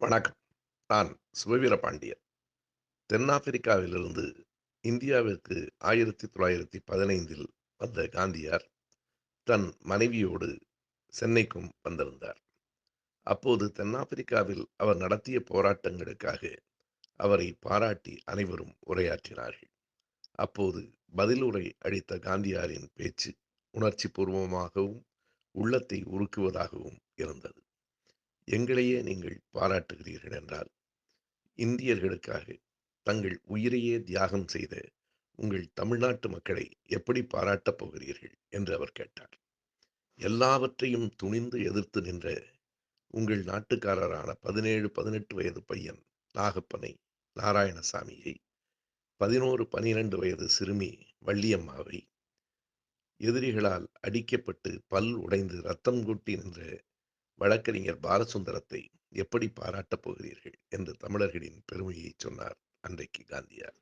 வணக்கம். நான் சுபவீர பாண்டியன். தென்னாப்பிரிக்காவிலிருந்து இந்தியாவிற்கு 1915இல் வந்த காந்தியார், தன் மனைவியோடு சென்னைக்கும் வந்திருந்தார். அப்போது தென்னாப்பிரிக்காவில் அவர் நடத்திய போராட்டங்களுக்காக அவரை பாராட்டி அனைவரும் உரையாற்றினார்கள். அப்போது பதிலுரை அளித்த காந்தியாரின் பேச்சு உணர்ச்சி பூர்வமாகவும் உள்ளத்தை உருக்குவதாகவும் இருந்தது. எங்களையே நீங்கள் பாராட்டுகிறீர்கள் என்றால், இந்தியர்களுக்காக தங்கள் உயிரையே தியாகம் செய்த உங்கள் தமிழ்நாட்டு மக்களை எப்படி பாராட்டப் போகிறீர்கள்? என்று அவர் கேட்டார். எல்லாவற்றையும் துணிந்து எதிர்த்து நின்ற உங்கள் நாட்டுக்காரரான 17, 18 வயது பையன் நாகப்பனை, நாராயணசாமியை, 11, 12 வயது சிறுமி வள்ளியம்மாவை, எதிரிகளால் அடிக்கப்பட்டு பல் உடைந்து ரத்தம் கொட்டி நின்ற வழக்கறிஞர் பாலசுந்தரத்தை எப்படி பாராட்டப் போகிறீர்கள்? என்று தமிழர்களின் பெருமையை சொன்னார் அன்றைக்கு காந்தியார்.